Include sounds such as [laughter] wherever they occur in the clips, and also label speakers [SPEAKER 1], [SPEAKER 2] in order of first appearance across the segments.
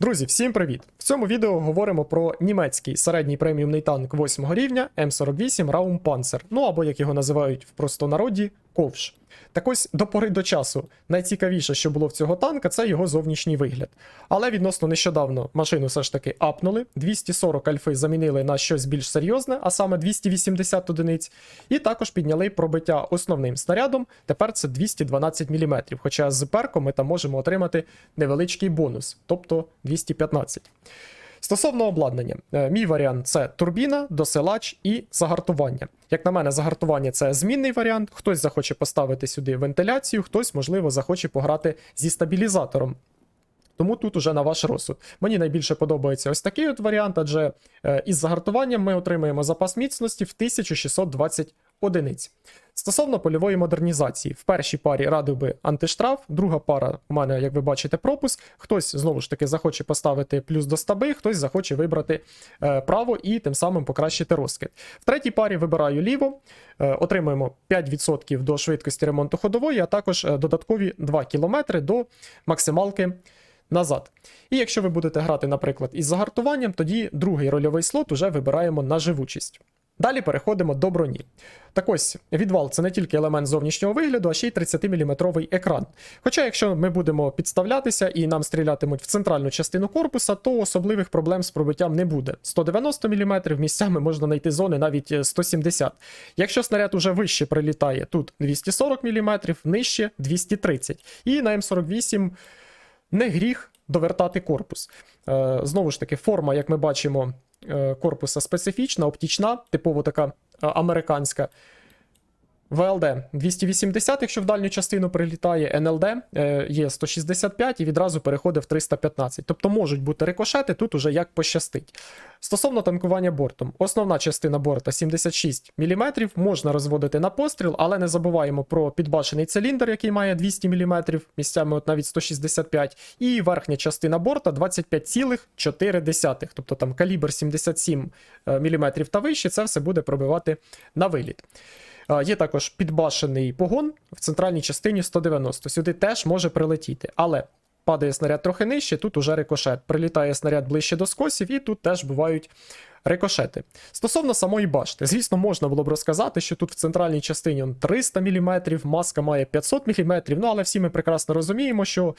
[SPEAKER 1] Друзі, всім привіт! В цьому відео говоримо про німецький середній преміумний танк 8 рівня М48 Raumpanzer, ну або як його називають в простонароді, ковш. Так ось до пори до часу найцікавіше, що було в цього танка, це його зовнішній вигляд. Але відносно нещодавно машину все ж таки апнули, 240 альфи замінили на щось більш серйозне, а саме 280 одиниць, і також підняли пробиття основним снарядом. Тепер це 212 мм, хоча з перком ми там можемо отримати невеличкий бонус, тобто 215. Стосовно обладнання, е, мій варіант це турбіна, досилач і загартування. Як на мене, загартування це змінний варіант. Хтось захоче поставити сюди вентиляцію, хтось, можливо, захоче пограти зі стабілізатором. Тому тут уже на ваш розсуд. Мені найбільше подобається ось такий от варіант, адже е, із загартуванням ми отримаємо запас міцності в 1620 одиниць. Стосовно польової модернізації, в першій парі радив би антиштраф, друга пара у мене, як ви бачите, пропуск. Хтось знову ж таки захоче поставити плюс до стаби, хтось захоче вибрати е, право і тим самим покращити розкид. В третій парі вибираю ліво, е, отримуємо 5% до швидкості ремонту ходової, а також е, додаткові 2 км до максималки назад. І якщо ви будете грати, наприклад, із загартуванням, тоді другий рольовий слот уже вибираємо на живучість. Далі переходимо до броні. Так ось, відвал це не тільки елемент зовнішнього вигляду, а ще й 30-мм екран. Хоча, якщо ми будемо підставлятися і нам стрілятимуть в центральну частину корпуса, то особливих проблем з пробиттям не буде. 190 мм місцями можна знайти зони навіть е, 170. Якщо снаряд уже вище прилітає, тут 240 мм, нижче 230. І на М48 не гріх довертати корпус. Е, знову ж таки, форма, як ми бачимо, е, корпуса специфічна, оптічна, типово така е, американська. ВЛД 280, якщо в дальню частину прилітає, НЛД е, є 165 і відразу переходить в 315. Тобто можуть бути рикошети, тут уже як пощастить. Стосовно танкування бортом, основна частина борта 76 мм, можна розводити на постріл, але не забуваємо про підбашений циліндр, який має 200 мм, місцями от навіть 165, і верхня частина борта 25,4. Тобто там калібр 77 мм та вище, це все буде пробивати на виліт. Є також підбашений погон в центральній частині 190. Сюди теж може прилетіти. Але падає снаряд трохи нижче, тут уже рикошет. Прилітає снаряд ближче до скосів, і тут теж бувають рикошети. Стосовно самої башти, звісно, можна було б розказати, що тут в центральній частині 300 мм, маска має 500 мм, ну але всі ми прекрасно розуміємо, що.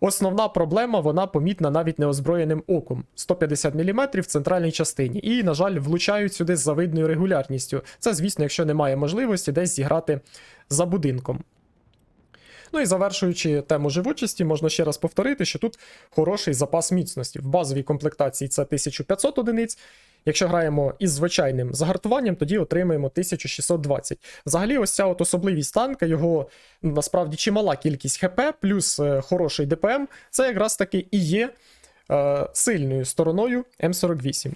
[SPEAKER 1] Основна проблема, вона помітна навіть неозброєним оком. 150 мм в центральній частині. І, на жаль, влучають сюди з завидною регулярністю. Це, звісно, якщо немає можливості десь зіграти за будинком. Ну і завершуючи тему живучості, можна ще раз повторити, що тут хороший запас міцності. В базовій комплектації це 1500 одиниць. Якщо граємо із звичайним загартуванням, тоді отримаємо 1620. Взагалі, ось ця от особливість танка, його насправді чимала кількість ХП, плюс е, хороший ДПМ, це якраз таки і є е, сильною стороною М48.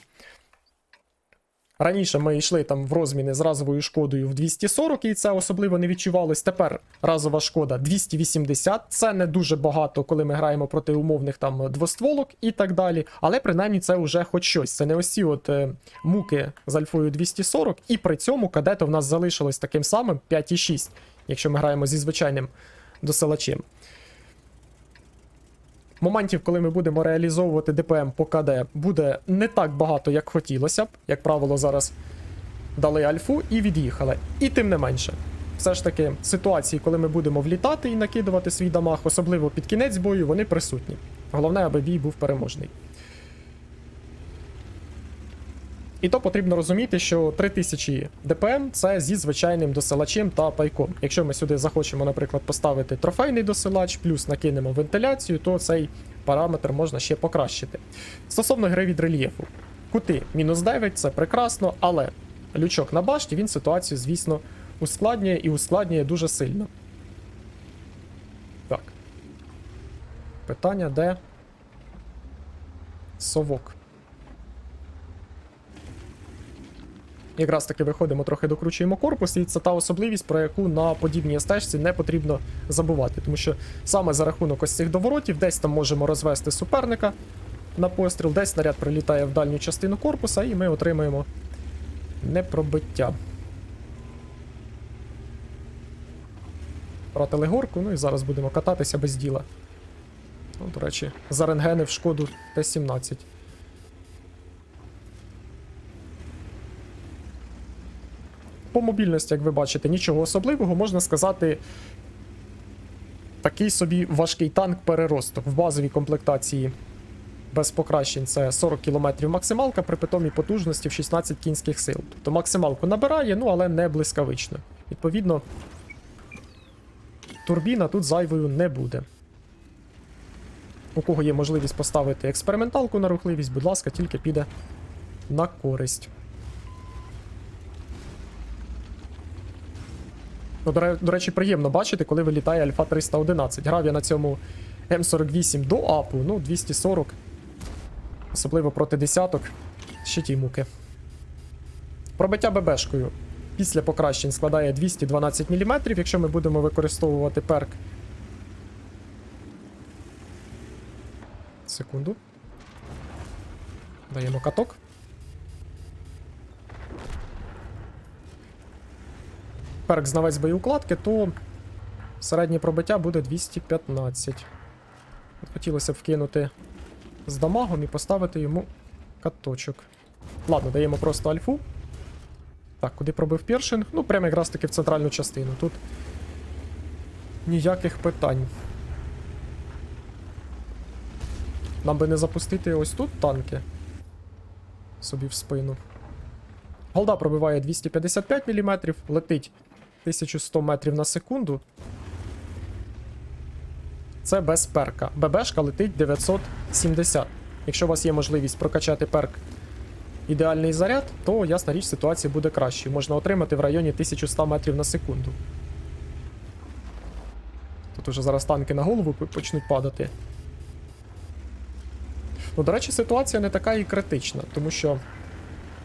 [SPEAKER 1] Раніше ми йшли там в розміни з разовою шкодою в 240, і це особливо не відчувалось. Тепер разова шкода 280. Це не дуже багато, коли ми граємо проти умовних там двостволок і так далі. Але принаймні це вже хоч щось. Це не ось ці от е, муки з альфою 240, і при цьому кадето в нас залишилось таким самим 5,6, якщо ми граємо зі звичайним досилачем. Моментів, коли ми будемо реалізовувати ДПМ по КД, буде не так багато, як хотілося б. Як правило, зараз дали альфу і від'їхали. І тим не менше. Все ж таки, ситуації, коли ми будемо влітати і накидувати свій дамаг, особливо під кінець бою, вони присутні. Головне, аби бій був переможний. І то потрібно розуміти, що 3000 ДПМ це зі звичайним досилачем та пайком. Якщо ми сюди захочемо, наприклад, поставити трофейний досилач, плюс накинемо вентиляцію, то цей параметр можна ще покращити. Стосовно гри від рельєфу, кути мінус 9 це прекрасно, але лючок на башті він ситуацію, звісно, ускладнює і ускладнює дуже сильно. Так. Питання, де совок? Якраз таки виходимо, трохи докручуємо корпус, і це та особливість, про яку на подібній стежці не потрібно забувати. Тому що саме за рахунок ось цих доворотів, десь там можемо розвести суперника на постріл, десь снаряд прилітає в дальню частину корпуса, і ми отримаємо непробиття. Втратили горку, ну і зараз будемо кататися без діла. Ну, до речі, зарентгенив шкоду Т-17. По мобільності, як ви бачите, нічого особливого, можна сказати. Такий собі важкий танк переросток в базовій комплектації без покращень це 40 км максималка при питомій потужності в 16 кінських сил. Тобто максималку набирає, ну але не блискавично. Відповідно, турбіна тут зайвою не буде. У кого є можливість поставити експерименталку на рухливість, будь ласка, тільки піде на користь. Ну, до, речі, приємно бачити, коли вилітає Альфа 311. Грав я на цьому М48 до апу, ну, 240. Особливо проти десяток. Ще ті муки. Пробиття ББшкою після покращень складає 212 мм, якщо ми будемо використовувати перк. Секунду. Даємо каток. Перк знавець боєукладки, то середнє пробиття буде 215. От Хотілося б вкинути з дамагом і поставити йому каточок. Ладно, даємо просто альфу. Так, куди пробив першинг? Ну, прямо якраз таки в центральну частину. Тут ніяких питань. Нам би не запустити ось тут танки. Собі в спину. Голда пробиває 255 мм, летить 1100 метрів на секунду. Це без перка. ББшка летить 970. Якщо у вас є можливість прокачати перк ідеальний заряд, то ясна річ, ситуація буде кращою. Можна отримати в районі 1100 метрів на секунду. Тут уже зараз танки на голову почнуть падати. Ну, до речі, ситуація не така і критична, тому що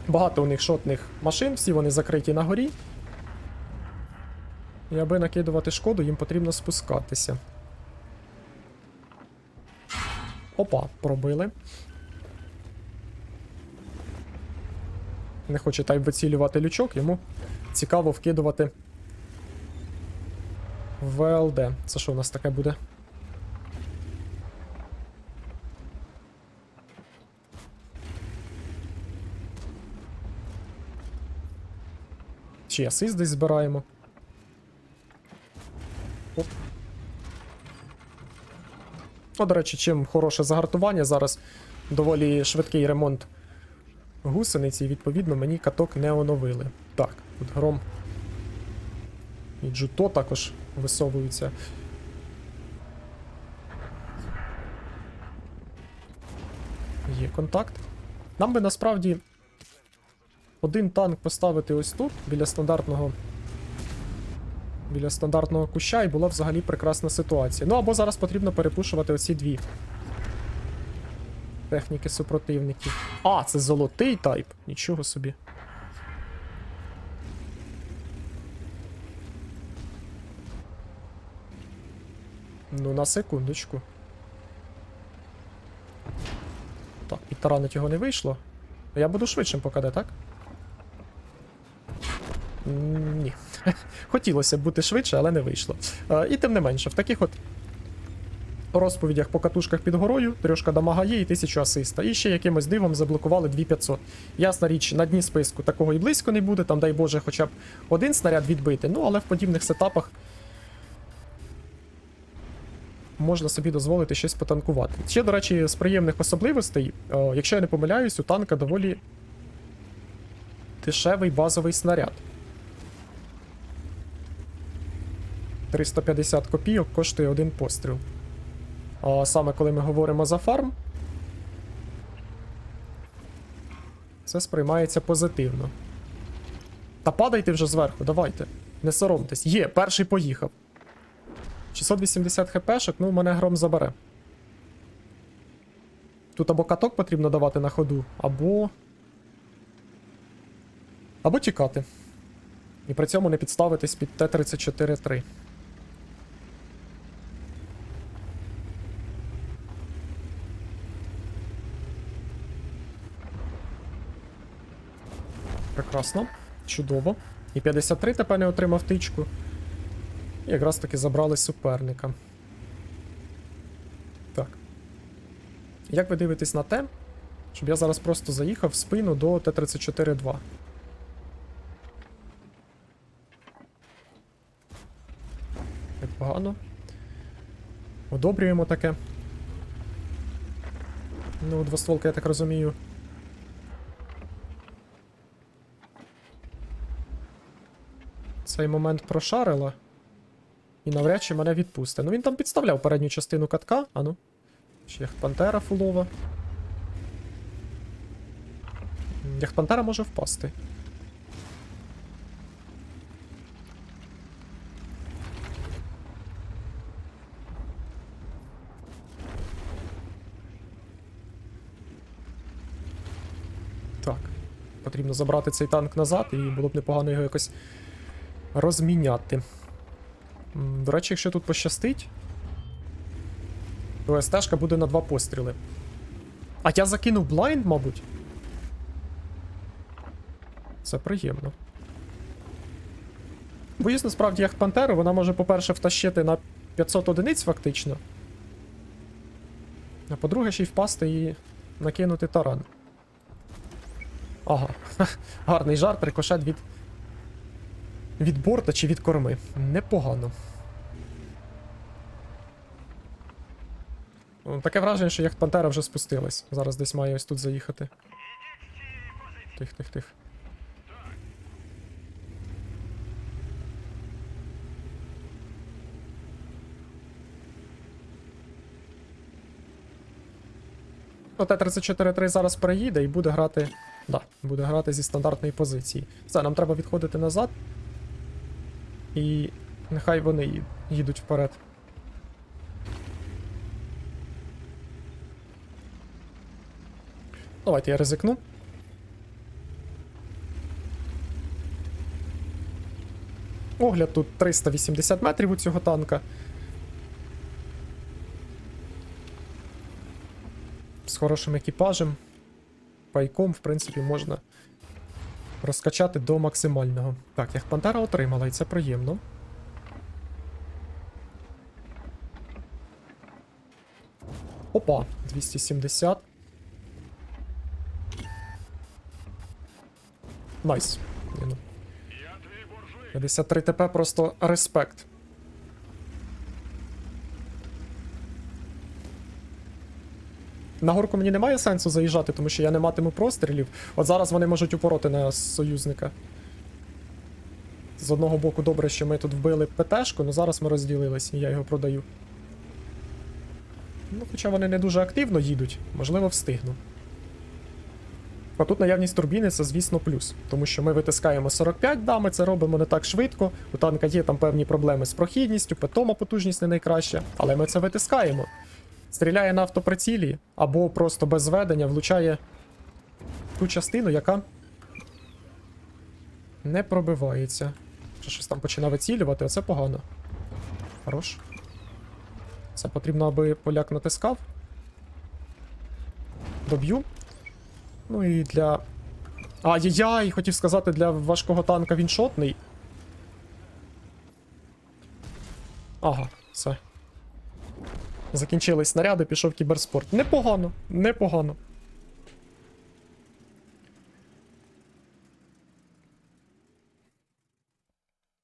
[SPEAKER 1] багато у них шотних машин, всі вони закриті на горі. І аби накидувати шкоду, їм потрібно спускатися. Опа, пробили. Не хоче тайп вицілювати лючок, йому цікаво вкидувати ВЛД. Це що у нас таке буде? Чи асист десь збираємо? О, до речі, чим хороше загартування зараз доволі швидкий ремонт гусениці, і відповідно мені каток не оновили. Так, тут гром. І джуто також висовуються. Є контакт. Нам би насправді один танк поставити ось тут, біля стандартного. Біля стандартного куща, і була взагалі прекрасна ситуація. Ну або зараз потрібно перепушувати оці дві техніки супротивників. А, це золотий тайп. Нічого собі. Ну, на секундочку. Так, підтаранить його не вийшло. Я буду швидшим по КД, так? Ні. [laughs] Хотілося б бути швидше, але не вийшло. Е, і тим не менше, в таких от розповідях по катушках під горою, трьошка дамага є і 1000 асиста. І ще якимось дивом заблокували 2500. Ясна річ, на дні списку такого і близько не буде, там, дай Боже, хоча б один снаряд відбити. Ну, але в подібних сетапах можна собі дозволити щось потанкувати. Ще, до речі, з приємних особливостей, о, якщо я не помиляюсь, у танка доволі дешевий базовий снаряд. 350 копійок коштує один постріл. А саме коли ми говоримо за фарм, це сприймається позитивно. Та падайте вже зверху, давайте. Не соромтесь. Є, перший поїхав. 680 хпшок, ну мене гром забере. Тут або каток потрібно давати на ходу, або. Або тікати. І при цьому не підставитись під Т-34-3. Прекрасно. Чудово. І 53 тепер не отримав тичку. І якраз таки забрали суперника. Так, Як ви дивитесь на те, щоб я зараз просто заїхав в спину до Т-34-2? Непогано. Одобрюємо таке. Ну, двостволка, я так розумію. Цей момент прошарила. І навряд чи мене відпусти. Ну він там підставляв передню частину катка. Ану. Ще яхт-пантера фулова. Яхт-пантера може впасти. Так. Потрібно забрати цей танк назад, і було б непогано його якось розміняти. До речі, якщо тут пощастить, то СТ-шка буде на два постріли. А я закинув блайнд, мабуть. Це приємно. Боюсь, насправді, як Пантеру, вона може, по-перше, втащити на 500 одиниць фактично. А по-друге, ще й впасти і накинути таран. Ага. [laughs] Гарний жарт, рикошет від. Від борта чи від корми. Непогано. Таке враження, що яхт Пантера вже спустилась. Зараз десь має ось тут заїхати. Тих, тих, тих. Ну, Т-34-3 зараз переїде і буде грати. Да, буде грати зі стандартної позиції. Все, нам треба відходити назад. І нехай вони їдуть вперед. Давайте я ризикну. Огляд тут 380 метрів у цього танка. З хорошим екіпажем. Пайком, в принципі, можна розкачати до максимального. Так, як Пантера отримала, і це приємно. Опа, 270. Найс. Ні, ну. 53 ТП просто респект. На горку мені немає сенсу заїжджати, тому що я не матиму прострілів. От зараз вони можуть упороти на союзника. З одного боку, добре, що ми тут вбили ПТшку, але зараз ми розділились, і я його продаю. Ну, хоча вони не дуже активно їдуть, можливо, встигну. А тут наявність турбіни це, звісно, плюс. Тому що ми витискаємо 45, да, ми це робимо не так швидко. У танка є там певні проблеми з прохідністю, питома потужність не найкраща, але ми це витискаємо. Стріляє на автоприцілі або просто без зведення влучає ту частину, яка не пробивається. Що щось там починає вицілювати, а це погано. Хорош. Це потрібно, аби поляк натискав. Доб'ю. Ну і для. Ай-яй-яй, хотів сказати, для важкого танка він шотний. Ага, все. Закінчились снаряди, пішов кіберспорт. Непогано, непогано.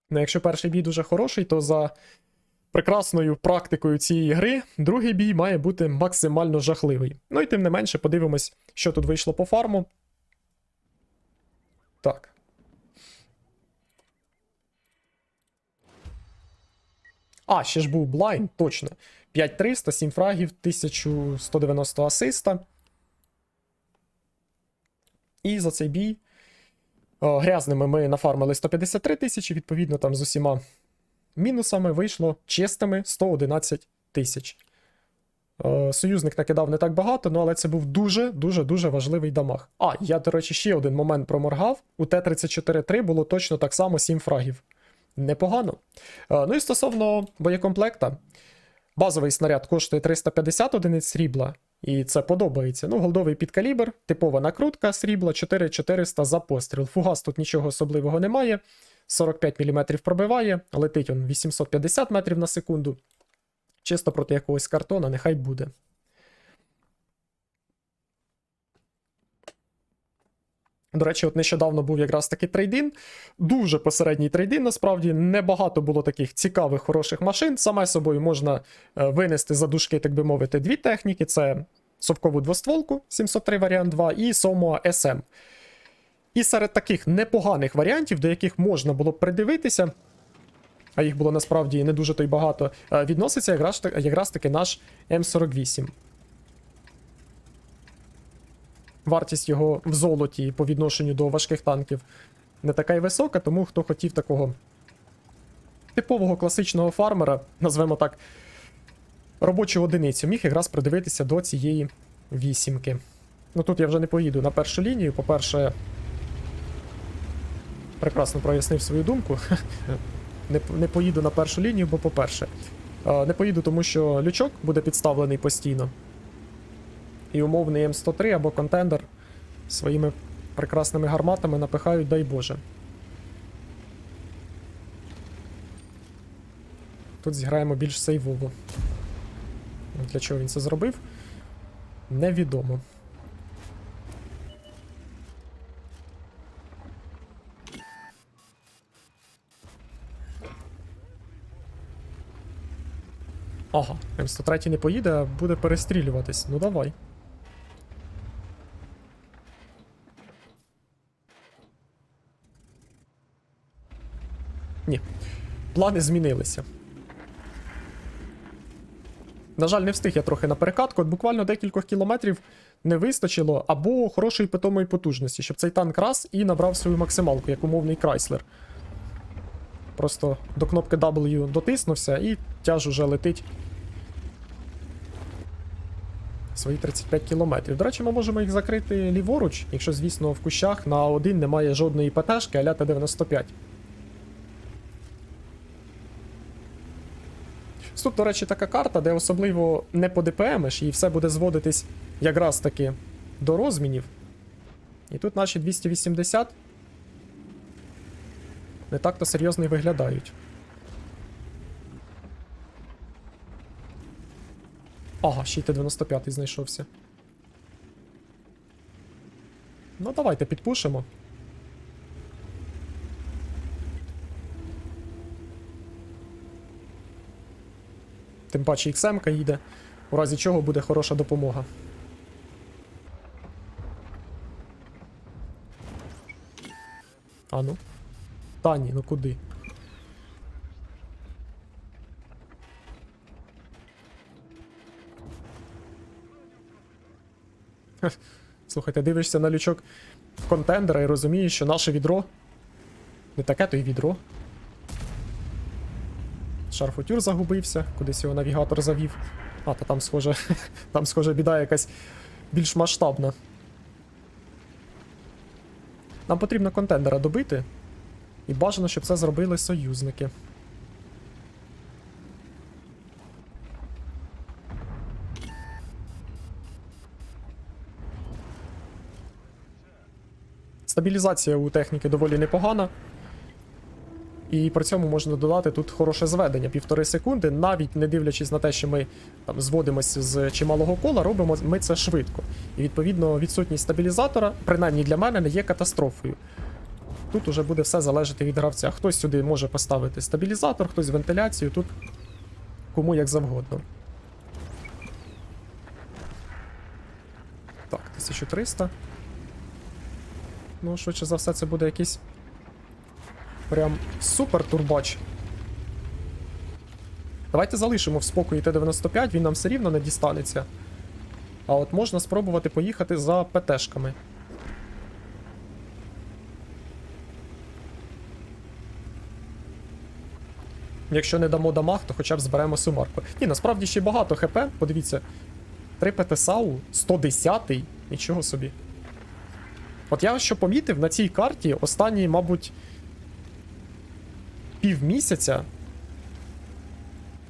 [SPEAKER 1] Ну, якщо перший бій дуже хороший, то за прекрасною практикою цієї гри другий бій має бути максимально жахливий. Ну і тим не менше, подивимось, що тут вийшло по фарму. Так. А, ще ж був блайн, точно. 5300, 7 фрагів, 1190 асиста. І за цей бій о, грязними ми нафармили 153 тисячі, відповідно, там з усіма мінусами вийшло чистими 111 тисяч. Союзник накидав не так багато, ну але це був дуже-дуже дуже важливий дамаг. А, я, до речі, ще один момент проморгав. У Т-34-3 було точно так само 7 фрагів. Непогано. Ну і стосовно боєкомплекта, базовий снаряд коштує 350 одиниць срібла, і це подобається. Ну, голдовий підкалібр, типова накрутка срібла, 4400 за постріл. Фугас тут нічого особливого немає. 45 мм пробиває, летить он 850 метрів на секунду. Чисто проти якогось картона, нехай буде. До речі, от нещодавно був якраз такий трейдин. Дуже посередній трейдин, насправді небагато було таких цікавих, хороших машин. Саме собою можна е, винести за дужки, так би мовити, дві техніки: це совкову двостволку 703 варіант 2 і Сомо SM. І серед таких непоганих варіантів, до яких можна було придивитися, а їх було насправді не дуже то й багато, е, відноситься якраз, якраз таки наш М48. Вартість його в золоті по відношенню до важких танків не така й висока, тому хто хотів такого типового класичного фармера, назвемо так, робочу одиницю, міг якраз придивитися до цієї вісімки. Ну тут я вже не поїду на першу лінію. По-перше, прекрасно прояснив свою думку. [laughs] Не, не поїду на першу лінію, бо, по-перше, не поїду, тому що лючок буде підставлений постійно. І умовний М103 або контендер своїми прекрасними гарматами напихають, дай Боже. Тут зіграємо більш сейвово. Для чого він це зробив? Невідомо. Ага, М103 не поїде, а буде перестрілюватись. Ну давай. Плани змінилися. На жаль, не встиг я трохи на перекатку, от буквально декількох кілометрів не вистачило або хорошої питомої потужності, щоб цей танк раз і набрав свою максималку, як умовний Крайслер. Просто до кнопки W дотиснувся і тяж уже летить свої 35 кілометрів. До речі, ми можемо їх закрити ліворуч, якщо, звісно, в кущах на один немає жодної ПТшки, а Т-95. Тут, до речі, така карта, де особливо не по ДПМиш, і все буде зводитись якраз таки до розмінів. І тут наші 280 не так-то серйозно й виглядають. Ага, ще й Т-95 знайшовся. Ну, давайте підпушимо. Тим паче XM їде, у разі чого буде хороша допомога. А ну. Та ну куди? [laughs] Слухайте, дивишся на лючок контендера і розумієш, що наше відро. Не таке то й відро. Шарфутюр загубився, кудись його навігатор завів. А, та там схоже. [laughs] Там схоже біда якась більш масштабна. Нам потрібно контендера добити. І бажано, щоб це зробили союзники. Стабілізація у техніки доволі непогана. І при цьому можна додати тут хороше зведення півтори секунди, навіть не дивлячись на те, що ми там зводимося з чималого кола, робимо ми це швидко. І відповідно відсутність стабілізатора, принаймні для мене, не є катастрофою. Тут уже буде все залежати від гравця. Хтось сюди може поставити стабілізатор, хтось вентиляцію, тут кому як завгодно. Так, 1300. Ну, швидше за все, це буде якийсь Прям супер турбач. Давайте залишимо в спокої Т-95, він нам все рівно не дістанеться. А от можна спробувати поїхати за ПТшками. Якщо не дамо дамаг, то хоча б зберемо сумарку. Ні, насправді ще багато ХП, подивіться. 3 ПТ САУ, 110-й, нічого собі. От я що помітив на цій карті останні, мабуть півмісяця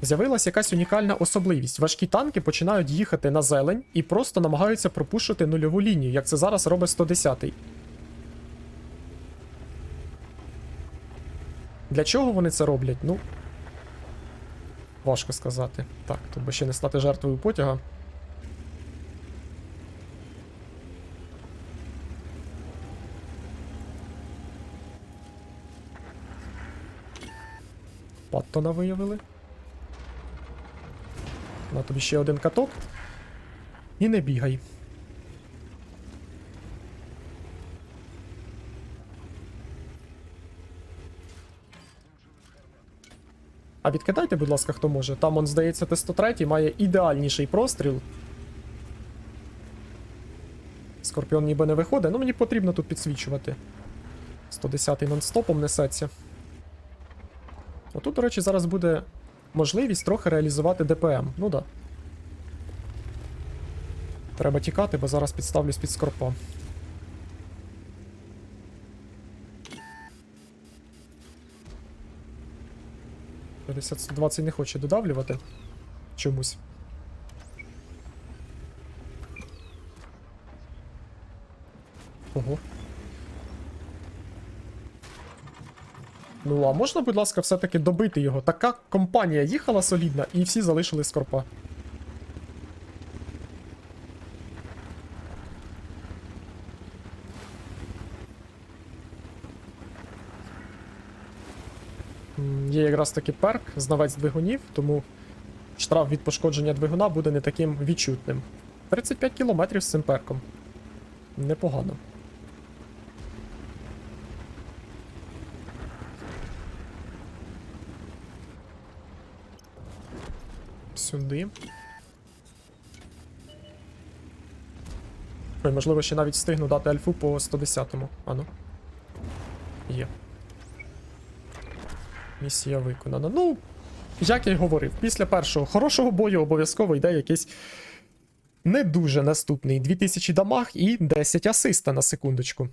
[SPEAKER 1] з'явилася якась унікальна особливість. Важкі танки починають їхати на зелень і просто намагаються пропушити нульову лінію, як це зараз робить 110-й. Для чого вони це роблять? Ну. Важко сказати. Так, тут би ще не стати жертвою потяга. Паттона виявили. На тобі ще один каток. І не бігай. А відкидайте, будь ласка, хто може. Там, он, здається, Т-103 має ідеальніший простріл. Скорпіон ніби не виходить, ну мені потрібно тут підсвічувати. 110-й нон-стопом несеться. Отут, до речі, зараз буде можливість трохи реалізувати ДПМ. Ну да. Треба тікати, бо зараз підставлюсь під скорпа. П'ятдесят 20 не хоче додавлювати. Чомусь. Ого. Ну, а можна, будь ласка, все-таки добити його? Така компанія їхала солідна, і всі залишили скорпа. Є якраз таки перк, знавець двигунів, тому штраф від пошкодження двигуна буде не таким відчутним. 35 кілометрів з цим перком. Непогано. Сюди. Ой, можливо, ще навіть встигну дати альфу по 110-му. Ану. Є. Місія виконана. Ну, як я й говорив, після першого хорошого бою обов'язково йде якийсь не дуже наступний 2000 дамаг і 10 асиста на секундочку.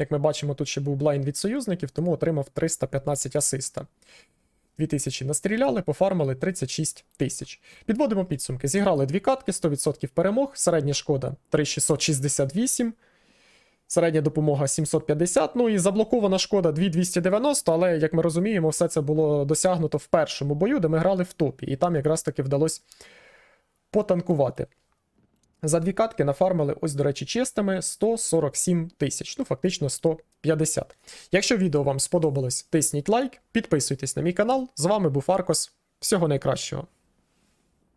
[SPEAKER 1] Як ми бачимо, тут ще був блайн від союзників, тому отримав 315 асиста. 2000 настріляли, пофармили 36 тисяч. Підводимо підсумки. Зіграли дві катки, 100% перемог, середня шкода 3668. Середня допомога 750, ну і заблокована шкода 2290, але, як ми розуміємо, все це було досягнуто в першому бою, де ми грали в топі, і там якраз таки вдалося потанкувати. За дві катки нафармили, ось, до речі, чистими 147 тисяч, ну фактично 150. Якщо відео вам сподобалось, тисніть лайк, підписуйтесь на мій канал. З вами був Аркос. Всього найкращого.